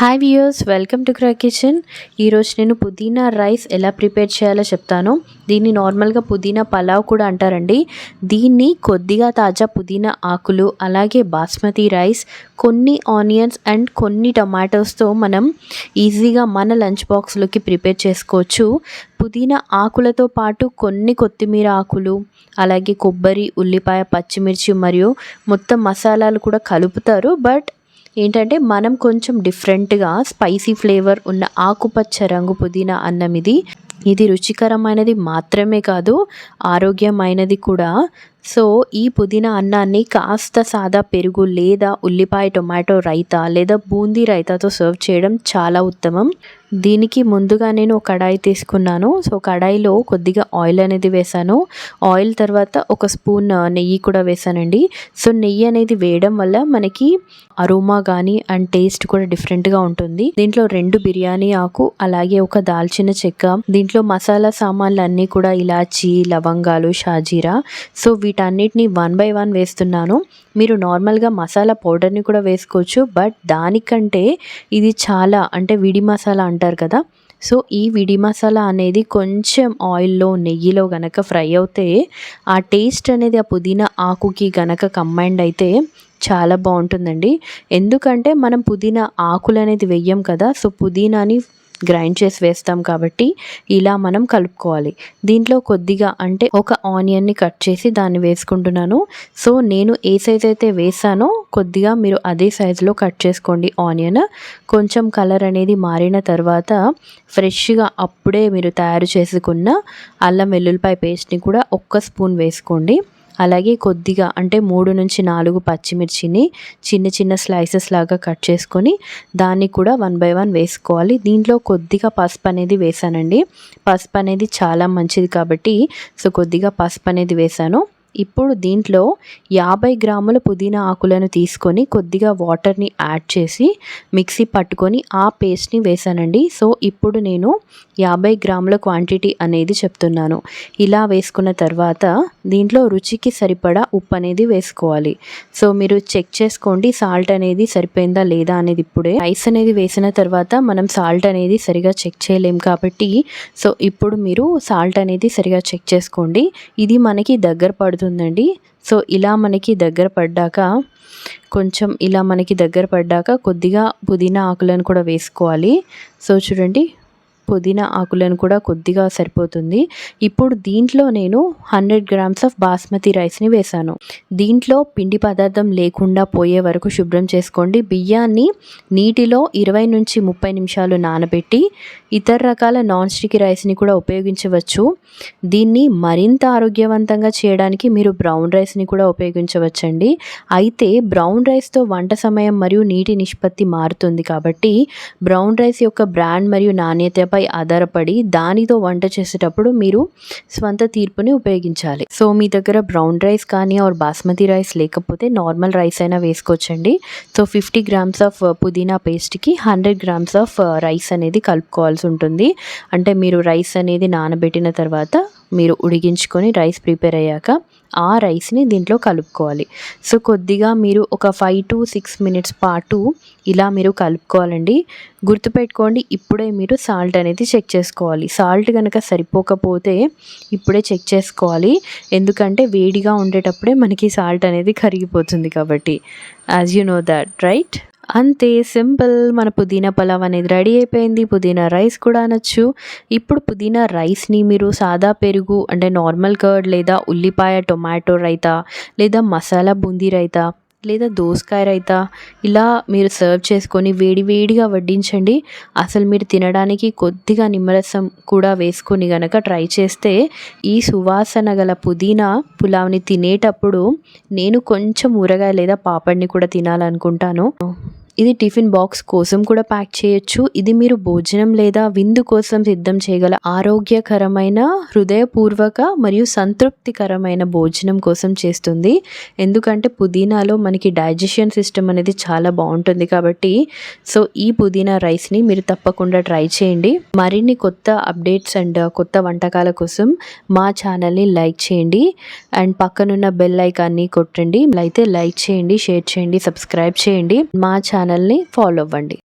Hi viewers welcome to క్రా kitchen ఈరోజు నేను పుదీనా రైస్ ఎలా ప్రిపేర్ చేయాలో చెప్తాను. దీన్ని నార్మల్గా పుదీనా పలావ్ కూడా అంటారండి. దీన్ని కొద్దిగా తాజా పుదీనా ఆకులు అలాగే బాస్మతి రైస్ కొన్ని ఆనియన్స్ అండ్ కొన్ని టమాటోస్తో మనం ఈజీగా మన లంచ్ బాక్స్లోకి ప్రిపేర్ చేసుకోవచ్చు. పుదీనా ఆకులతో పాటు కొన్ని కొత్తిమీర ఆకులు అలాగే కొబ్బరి ఉల్లిపాయ పచ్చిమిర్చి మరియు మొత్తం మసాలాలు కూడా కలుపుతారు. బట్ ఏంటంటే మనం కొంచెం డిఫరెంట్గా స్పైసీ ఫ్లేవర్ ఉన్న ఆకుపచ్చ రంగు పుదీనా అన్నం ఇది ఇది రుచికరమైనది మాత్రమే కాదు ఆరోగ్యమైనది కూడా. సో ఈ పుదీనా అన్నాన్ని కాస్త సాదా పెరుగు లేదా ఉల్లిపాయ టొమాటో రైతా లేదా బూందీ రైతాతో సర్వ్ చేయడం చాలా ఉత్తమం. దీనికి ముందుగా నేను కడాయి తీసుకున్నాను. సో కడాయిలో కొద్దిగా ఆయిల్ అనేది వేసాను ఆయిల్ తర్వాత ఒక స్పూన్ నెయ్యి కూడా వేసానండి సో నెయ్యి అనేది వేయడం వల్ల మనకి అరోమా కానీ అండ్ టేస్ట్ కూడా డిఫరెంట్గా ఉంటుంది. దీంట్లో రెండు బిర్యానీ ఆకు అలాగే ఒక దాల్చిన చెక్క దీంట్లో మసాలా సామాన్లు అన్నీ కూడా ఇలాచి లవంగాలు షాజీరా. సో వీటన్నిటిని వన్ బై వన్ వేస్తున్నాను. మీరు నార్మల్గా మసాలా పౌడర్ని కూడా వేసుకోవచ్చు. బట్ దానికంటే ఇది చాలా అంటే విడి మసాలా అంటారు కదా. సో ఈ విడి మసాలా అనేది కొంచెం ఆయిల్లో నెయ్యిలో గనక ఫ్రై అవుతే ఆ టేస్ట్ అనేది ఆ పుదీనా ఆకుకి గనక కంబైండ్ అయితే చాలా బాగుంటుందండి. ఎందుకంటే మనం పుదీనా ఆకులు అనేది వెయ్యం కదా. సో పుదీనాని గ్రైండ్ చేసి వేస్తాం కాబట్టి ఇలా మనం కలుపుకోవాలి. దీంట్లో కొద్దిగా అంటే ఒక ఆనియన్ని కట్ చేసి దాన్ని వేసుకుంటున్నాను. సో నేను ఏ సైజ్ అయితే వేసానో కొద్దిగా మీరు అదే సైజులో కట్ చేసుకోండి ఆనియన్. కొంచెం కలర్ అనేది మారిన తర్వాత ఫ్రెష్గా అప్పుడే మీరు తయారు చేసుకున్న అల్లం వెల్లుల్లిపాయ పేస్ట్ని కూడా ఒక్క స్పూన్ వేసుకోండి. అలాగే కొద్దిగా అంటే మూడు నుంచి నాలుగు పచ్చిమిర్చిని చిన్న చిన్న స్లైసెస్ లాగా కట్ చేసుకొని దాన్ని కూడా వన్ బై వన్ వేసుకోవాలి. దీంట్లో కొద్దిగా పసుపు అనేది వేసానండి. పసుపు అనేది చాలా మంచిది కాబట్టి సో కొద్దిగా పసుపు అనేది వేసాను. ఇప్పుడు దీంట్లో యాభై గ్రాముల పుదీనా ఆకులను తీసుకొని కొద్దిగా వాటర్ని యాడ్ చేసి మిక్సీ పట్టుకొని ఆ పేస్ట్ని వేసానండి. సో ఇప్పుడు నేను యాభై గ్రాముల క్వాంటిటీ అనేది చెప్తున్నాను. ఇలా వేసుకున్న తర్వాత దీంట్లో రుచికి సరిపడా ఉప్పు అనేది వేసుకోవాలి. సో మీరు చెక్ చేసుకోండి సాల్ట్ అనేది సరిపోయిందా లేదా అనేది ఇప్పుడే. రైస్ అనేది వేసిన తర్వాత మనం సాల్ట్ అనేది సరిగా చెక్ చేయలేం కాబట్టి సో ఇప్పుడు మీరు సాల్ట్ అనేది సరిగా చెక్ చేసుకోండి. ఇది మనకి దగ్గర పడుతుంది. పడుతుందండి సో ఇలా మనకి దగ్గర పడ్డాక కొంచెం ఇలా మనకి దగ్గర పడ్డాక కొద్దిగా పుదీనా ఆకులను కూడా వేసుకోవాలి. సో చూడండి. పుదీనా ఆకులను కూడా కొద్దిగా సరిపోతుంది. ఇప్పుడు దీంట్లో నేను హండ్రెడ్ గ్రామ్స్ ఆఫ్ బాస్మతి రైస్ని వేశాను. దీంట్లో పిండి పదార్థం లేకుండా పోయే వరకు శుభ్రం చేసుకోండి. బియ్యాన్ని నీటిలో ఇరవై నుంచి ముప్పై నిమిషాలు నానబెట్టి ఇతర రకాల నాన్ స్టిక్ రైస్ని కూడా ఉపయోగించవచ్చు. దీన్ని మరింత ఆరోగ్యవంతంగా చేయడానికి మీరు బ్రౌన్ రైస్ని కూడా ఉపయోగించవచ్చండి. అయితే బ్రౌన్ రైస్తో వంట సమయం మరియు నీటి నిష్పత్తి మారుతుంది కాబట్టి బ్రౌన్ రైస్ యొక్క బ్రాండ్ మరియు నాణ్యతపై పై ఆధారపడి దానితో వంట చేసేటప్పుడు మీరు స్వంత తీర్పుని ఉపయోగించాలి. సో మీ దగ్గర బ్రౌన్ రైస్ కానీ ఆర్ బాస్మతి రైస్ లేకపోతే నార్మల్ రైస్ అయినా వేసుకోవచ్చండి. So fifty grams of pudina పేస్ట్కి hundred grams of rice అనేది కలుపుకోవాల్సి ఉంటుంది. అంటే మీరు రైస్ అనేది నానబెట్టిన తర్వాత మీరు ఉడిగించుకొని రైస్ ప్రిపేర్ అయ్యాక ఆ రైస్ని దీంట్లో కలుపుకోవాలి. సో కొద్దిగా మీరు ఒక ఫైవ్ టు సిక్స్ మినిట్స్ పాటు ఇలా మీరు కలుపుకోవాలండి. గుర్తుపెట్టుకోండి ఇప్పుడే మీరు సాల్ట్ అనేది చెక్ చేసుకోవాలి. సాల్ట్ కనుక సరిపోకపోతే ఇప్పుడే చెక్ చేసుకోవాలి. ఎందుకంటే వేడిగా ఉండేటప్పుడే మనకి సాల్ట్ అనేది కరిగిపోతుంది కాబట్టి. As you know that right అంతే సింపుల్. మన పుదీనా పలావ్ అనేది రెడీ అయిపోయింది. పుదీనా రైస్ కూడా అనొచ్చు. ఇప్పుడు పుదీనా రైస్ని మీరు సాదా పెరుగు అంటే నార్మల్ కర్డ్ లేదా ఉల్లిపాయ టొమాటో రైతా లేదా మసాలా బూందీ రైతా లేదా దోసకాయ రైతా ఇలా మీరు సర్వ్ చేసుకొని వేడివేడిగా వడ్డించండి. అసలు మీరు తినడానికి కొద్దిగా నిమ్మరసం కూడా వేసుకొని గనక ట్రై చేస్తే ఈ సువాసన గల పుదీనా పులావ్ని తినేటప్పుడు నేను కొంచెం ఊరగాయ లేదా పాపడ్ని కూడా తినాలనుకుంటాను. ఇది టిఫిన్ బాక్స్ కోసం కూడా ప్యాక్ చేయొచ్చు. ఇది మీరు భోజనం లేదా విందు కోసం సిద్ధం చేయగల ఆరోగ్యకరమైన హృదయపూర్వక మరియు సంతృప్తికరమైన భోజనం కోసం చేస్తుంది. ఎందుకంటే పుదీనాలో మనకి డైజెషన్ సిస్టమ్ అనేది చాలా బాగుంటుంది కాబట్టి. సో ఈ పుదీనా రైస్ని మీరు తప్పకుండా ట్రై చేయండి. మరిన్ని కొత్త అప్డేట్స్ అండ్ కొత్త వంటకాల కోసం మా ఛానల్ని లైక్ చేయండి. అండ్ పక్కనున్న బెల్ ఐకాన్ని కొట్టండి. అయితే లైక్ చేయండి షేర్ చేయండి సబ్స్క్రైబ్ చేయండి. మా ఛానల్ ఛానల్ని ఫాలో అవ్వండి.